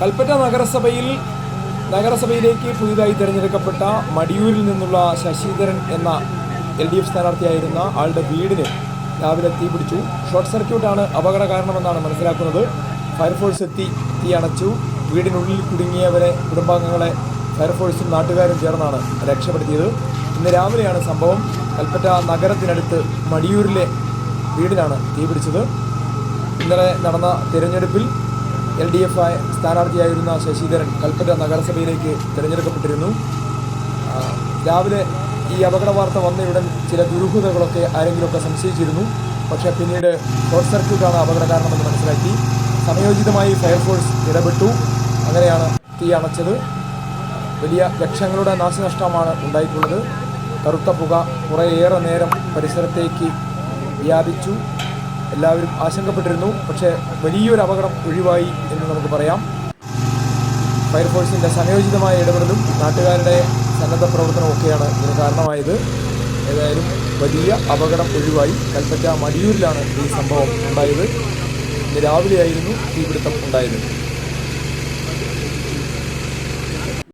കൽപ്പറ്റ നഗരസഭയിൽ നഗരസഭയിലേക്ക് പുതിയതായി തിരഞ്ഞെടുക്കപ്പെട്ട മടിയൂരിൽ നിന്നുള്ള ശശിധരൻ എന്ന എൽ ഡി എഫ് സ്ഥാനാർത്ഥിയായിരുന്ന ആളുടെ വീടിന് രാവിലെ തീ പിടിച്ചു. ഷോർട്ട് സർക്യൂട്ടാണ് അപകട കാരണമെന്നാണ് മനസ്സിലാക്കുന്നത്. ഫയർഫോഴ്സ് എത്തി തീ അണച്ചു. വീടിനുള്ളിൽ കുടുങ്ങിയവരെ കുടുംബാംഗങ്ങളെ ഫയർഫോഴ്സും നാട്ടുകാരും ചേർന്നാണ് രക്ഷപ്പെടുത്തിയത്. ഇന്ന് രാവിലെയാണ് സംഭവം. കൽപ്പറ്റ നഗരത്തിനടുത്ത് മടിയൂരിലെ വീടിനാണ് തീപിടിച്ചത് ഇന്നലെ നടന്ന തിരഞ്ഞെടുപ്പിൽ എൽ ഡി എഫ് സ്ഥാനാർത്ഥിയായിരുന്ന ശശിധരൻ കൽപ്പറ്റ നഗരസഭയിലേക്ക് തിരഞ്ഞെടുക്കപ്പെട്ടിരുന്നു. രാവിലെ ഈ അപകട വാർത്ത വന്നയുടൻ ചില ദുരൂഹതകളൊക്കെ ആരെങ്കിലുമൊക്കെ സംശയിച്ചിരുന്നു. പക്ഷേ പിന്നീട് ഷോർട്ട് സർക്യൂട്ടാണ് അപകട കാരണമെന്ന് മനസ്സിലാക്കി. സമയോചിതമായി ഫയർഫോഴ്സ് ഇടപെട്ടു. അങ്ങനെയാണ് തീ അണച്ചത്. വലിയ ലക്ഷങ്ങളുടെ നാശനഷ്ടമാണ് ഉണ്ടായിട്ടുള്ളത്. കറുത്ത പുക കുറേയേറെ നേരം പരിസരത്തേക്ക് വ്യാപിച്ചു. എല്ലാവരും ആശങ്കപ്പെട്ടിരുന്നു. പക്ഷേ വലിയൊരു അപകടം ഒഴിവായി എന്ന് നമുക്ക് പറയാം. ഫയർഫോഴ്സിന്റെ സംയോജിതമായ ഇടപെടലും നാട്ടുകാരുടെ സന്നദ്ധ പ്രവർത്തനവും ഒക്കെയാണ് ഇതിന് കാരണമായത്. ഏതായാലും വലിയ അപകടം ഒഴിവായി കൽപ്പറ്റ മടിയൂരിലാണ് ഈ സംഭവം ഉണ്ടായത്. ഇന്ന് രാവിലെയായിരുന്നു തീപിടുത്തം ഉണ്ടായത്.